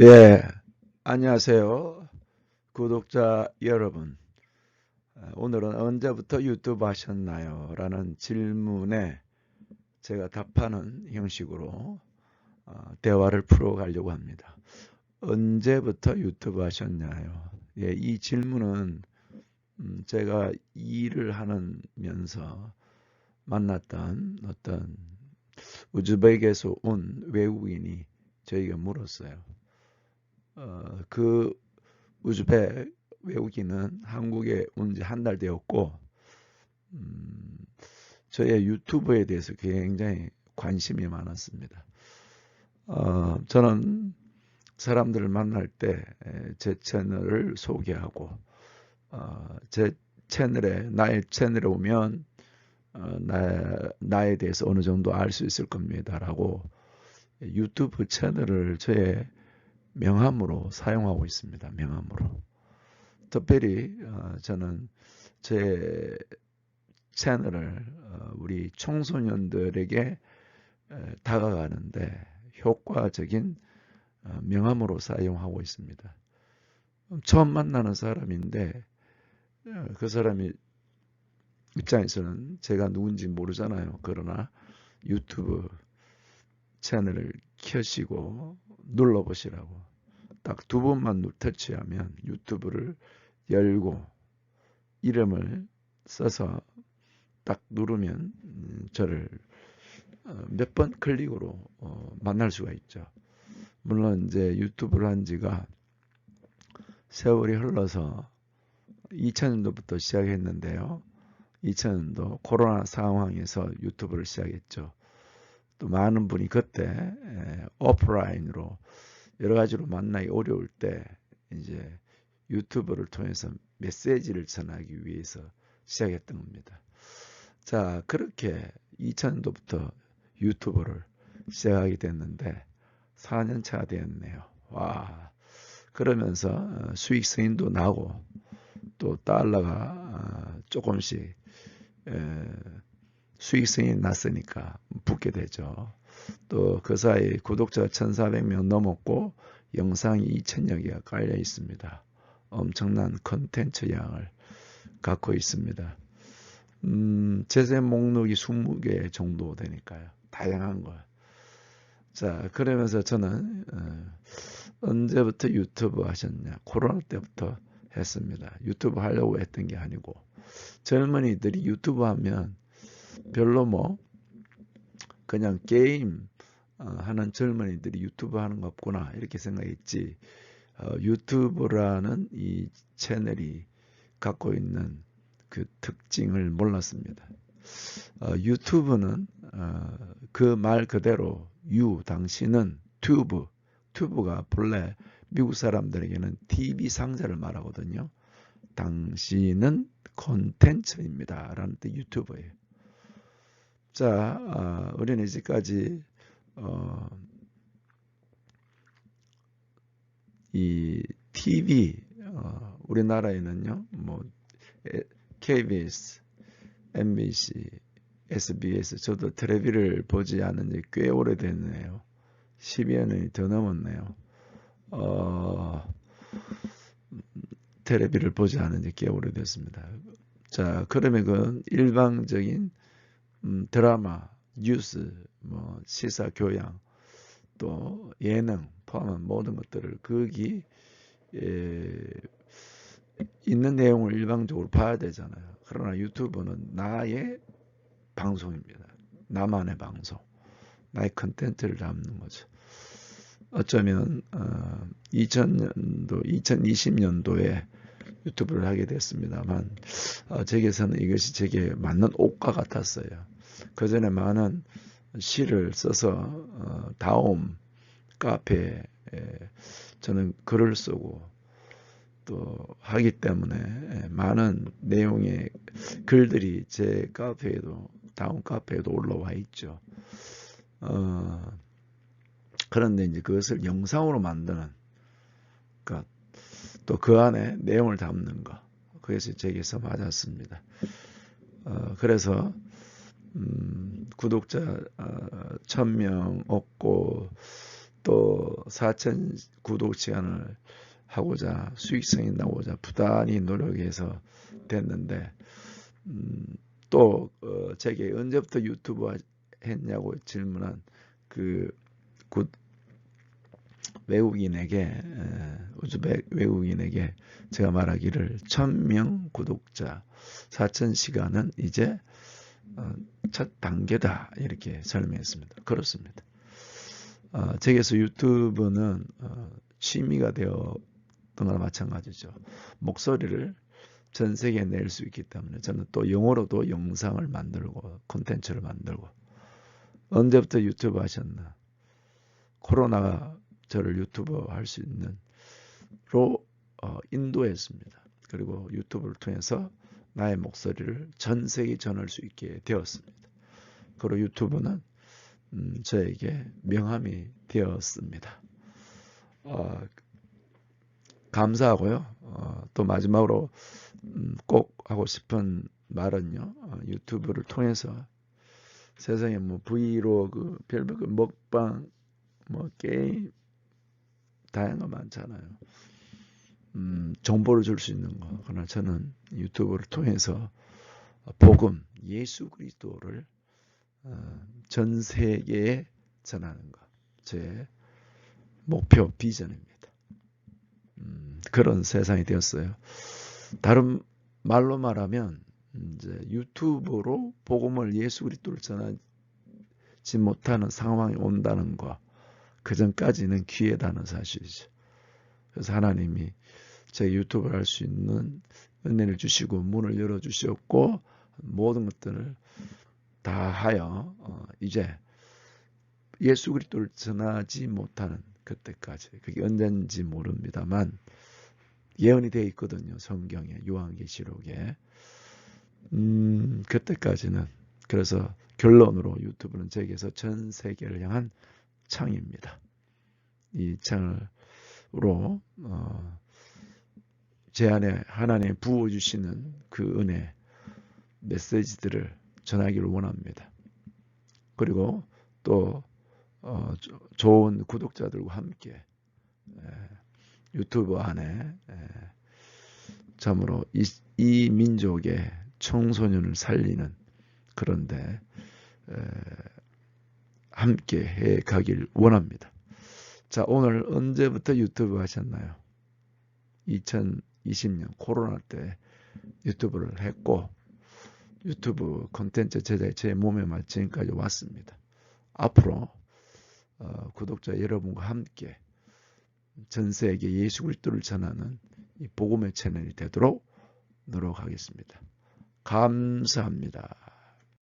예, 안녕하세요. 구독자 여러분. 아, 오늘은 언제부터 유튜브 하셨나요? 라는 질문에 제가 답하는 형식으로 어, 대화를 풀어가려고 합니다. 언제부터 유튜브 하셨나요? 예, 이 질문은 음, 제가 일을 하면서 만났던 어떤 우즈벡에서 온 외국인이 저희가 물었어요. 어, 그 우즈벡 외국인은 한국에 온 지 한 달 되었고, 음, 저의 유튜브에 대해서 굉장히 관심이 많았습니다. 어, 저는 사람들을 만날 때 제 채널을 소개하고, 어, 제 채널에, 나의 채널에 오면, 어, 나, 나에 대해서 어느 정도 알 수 있을 겁니다라고 유튜브 채널을 저의 명함으로 사용하고 있습니다. 명함으로. 특별히 어, 저는 제 채널을 어, 우리 청소년들에게 다가가는데 효과적인 어, 명함으로 사용하고 있습니다. 처음 만나는 사람인데 그 사람이 입장에서는 제가 누군지 모르잖아요. 그러나 유튜브 채널을 켜시고 눌러보시라고 딱 두 번만 터치하면 유튜브를 열고 이름을 써서 딱 누르면 음, 저를 어, 몇번 클릭으로 어, 만날 수가 있죠. 물론 이제 유튜브를 한 지가 세월이 흘러서 2000년도부터 시작했는데요. 2000년도 코로나 상황에서 유튜브를 시작했죠. 또 많은 분이 그때 오프라인으로 여러 가지로 만나기 어려울 때 이제 유튜브를 통해서 메시지를 전하기 위해서 시작했던 겁니다. 자, 그렇게 2000년도부터 유튜브를 시작하게 됐는데 4년 차가 되었네요. 와. 그러면서 어, 수익 승인도 나고 또 달러가 어, 조금씩 수익성이 났으니까 붙게 되죠. 또 그 사이 구독자 1400명 넘었고 영상이 2000여 개가 깔려 있습니다. 엄청난 컨텐츠 양을 갖고 있습니다. 음, 제재 목록이 20개 정도 되니까요. 다양한 거. 자, 그러면서 저는 어, 언제부터 유튜브 하셨냐? 코로나 때부터 했습니다. 유튜브 하려고 했던 게 아니고 젊은이들이 유튜브 하면 별로 뭐 그냥 게임 어, 하는 젊은이들이 유튜브 하는 거 없구나 이렇게 생각했지 어, 유튜브라는 이 채널이 갖고 있는 그 특징을 몰랐습니다. 어, 유튜브는 어, 그말 그대로 유 당신은 튜브 튜브가 본래 미국 사람들에게는 TV 상자를 말하거든요. 당신은 콘텐츠입니다. 라는 뜻 유튜버예요. 자, 어, 이제까지 어, 이 TV 어, 우리나라에는요, 뭐 KBS, MBC, SBS 저도 텔레비를 보지 않은 지 꽤 오래됐네요. 12여 년이 더 넘었네요. 어, 텔레비를 보지 않은 지 꽤 오래됐습니다. 자, 그러면 그 일방적인 음, 드라마, 뉴스, 뭐 시사 교양, 또 예능 포함한 모든 것들을 거기 에, 있는 내용을 일방적으로 봐야 되잖아요. 그러나 유튜브는 나의 방송입니다. 나만의 방송, 나의 컨텐츠를 담는 거죠. 어쩌면 어, 2000년도, 2020년도에 유튜브를 하게 됐습니다만 어, 제게서는 이것이 제게 맞는 옷과 같았어요. 그 전에 많은 시를 써서 어, 다음 카페에 저는 글을 쓰고 또 하기 때문에 많은 내용의 글들이 제 카페에도 다음 카페에도 올라와 있죠. 어, 그런데 이제 그것을 영상으로 만드는 그러니까 또 그 안에 내용을 담는 거 그것이 제게서 맞았습니다. 어, 그래서 음, 구독자 어, 1000명 얻고 또 4천 구독 시간을 하고자 수익성이 나오자 부단히 노력해서 됐는데 음, 또 어, 제게 언제부터 유튜브 했냐고 질문한 그 굿, 외국인에게 우즈벡 외국인에게 제가 말하기를 1000명 구독자 4000시간은 이제 어, 첫 단계다 이렇게 설명했습니다. 그렇습니다. 어, 제게서 유튜브는 어, 취미가 되었던 거나 마찬가지죠. 목소리를 전 세계에 낼 수 있기 때문에 저는 또 영어로도 영상을 만들고 콘텐츠를 만들고 언제부터 유튜브 하셨나 코로나가 저를 유튜버 할 수 있는 로 어, 인도했습니다. 그리고 유튜브를 통해서 나의 목소리를 전 세계 전할 수 있게 되었습니다. 그리고 유튜브는 음, 저에게 명함이 되었습니다. 어, 감사하고요. 어, 또 마지막으로 음, 꼭 하고 싶은 말은요. 어, 유튜브를 통해서 세상에 뭐 브이로그, 별별 먹방, 뭐 게임 다양한 거 많잖아요. 음, 정보를 줄 수 있는 거. 그러나 저는 유튜브를 통해서 복음, 예수 그리스도를 어, 전 세계에 전하는 것. 제 목표, 비전입니다. 음, 그런 세상이 되었어요. 다른 말로 말하면 이제 유튜브로 복음을 예수 그리스도를 전하지 못하는 상황이 온다는 것. 그 전까지는 기회다는 사실이죠. 그래서 하나님이 제 유튜브를 할 수 있는 은혜를 주시고 문을 열어 주셨고 모든 것들을 다 하여 어, 이제 예수 그리스도를 전하지 못하는 그때까지 그게 언젠지 모릅니다만 예언이 되어 있거든요. 성경에 요한계시록에 음, 그때까지는 그래서 결론으로 유튜브는 제게서 전 세계를 향한 창입니다. 이 창으로 어, 제 안에 하나님 부어 주시는 그 은혜 메시지들을 전하기를 원합니다. 그리고 또 어, 좋은 구독자들과 함께 에, 유튜브 안에 에, 참으로 이, 이 민족의 청소년을 살리는 그런데 에, 함께 해 가길 원합니다. 자, 오늘 언제부터 유튜브 하셨나요? 2020년 코로나 때 유튜브를 했고 유튜브 콘텐츠 제작에 제 몸에 맞 지금까지 왔습니다. 앞으로 어, 구독자 여러분과 함께 전 세계 예수 그리스도를 전하는 이 복음의 채널이 되도록 노력하겠습니다. 감사합니다.